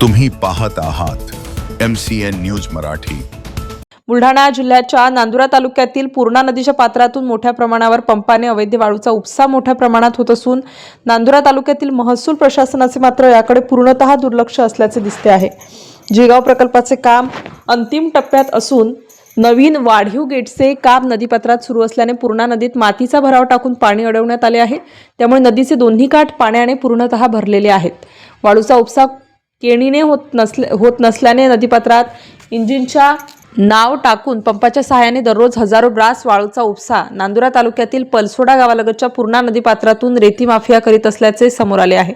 तुम्ही पाहत आहात M C N news Marathi. Buldhana जिल्ह्याच्या नांदुरा तालुक्यातील पूर्णा नदीच्या पात्रातून मोठ्या प्रमाणावर पंपाने अवैध वाळूचा उपसा मोठ्या प्रमाणात होत असून नांदुरा तालुक्यातील महसूल प्रशासनाचे मात्र याकडे पूर्णतः दुर्लक्ष असल्याचे दिसते आहे. जिगाव प्रकल्पाचे काम अंतिम टप्प्यात असून नवीन वाढीव गेटचे काम नदीपात्रात सुरू असल्याने पूर्णा नदीत मातीचा भराव टाकून पाणी अडवण्यात आले आहे. त्यामुळे नदीचे दोन्ही काठ पाण्याने पूर्णतः भरलेले आहेत. वाळूचा उपसा केणीने होत नसल होत नसल्याने नदीपात्रात इंजिनच्या नाव टाकून पंपाच्या सहाय्याने दररोज हजारो ब्रास वाळूचा उपसा नांदुरा तालुक्यातील पलसोडा गावालगतच्या पूर्णा नदीपात्रातून रेती माफिया करीत असल्याचे समोर आले आहे.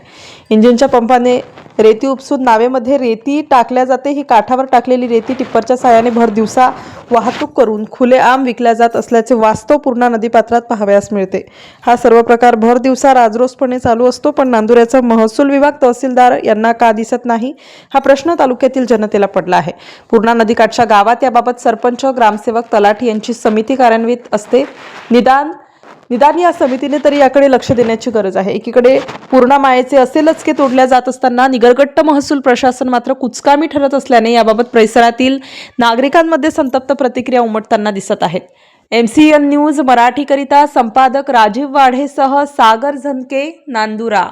इंजिनच्या पंपाने रेती उपसून नावेमध्ये रेती टाकल्या जाते. ही काठावर टाकलेली रेती टिप्परच्या सहाय्याने भर दिवसा वाहतूक करून खुलेआम विकल्या जात असल्याचे वास्तव पूर्णा नदीपात्रात पाहावयास मिळते. हा सर्व प्रकार भर दिवसा राजरोसपणे चालू असतो पण नांदुऱ्याचा महसूल विभाग तहसीलदार यांना का दिसत नाही हा प्रश्न तालुक्यातील जनतेला पडला आहे. पूर्णा नदीकाठच्या गावात याबाबत सरपंच ग्रामसेवक तलाठी यांची समिती कार्यान्वित असते. निदान निदान या समितीने तरी याकडे लक्ष देण्याची गरज आहे. एकीकडे पूर्णा मायेचे असेलच के तोडल्या जात असताना निगरगट्ट महसूल प्रशासन मात्र कुचकामी ठरत असल्याने याबाबत परिसरातील नागरिकांमध्ये संतप्त प्रतिक्रिया उमटताना दिसत आहेत. एम सी एन न्यूज मराठीकरिता संपादक राजीव वाढेसह सागर झनके नांदुरा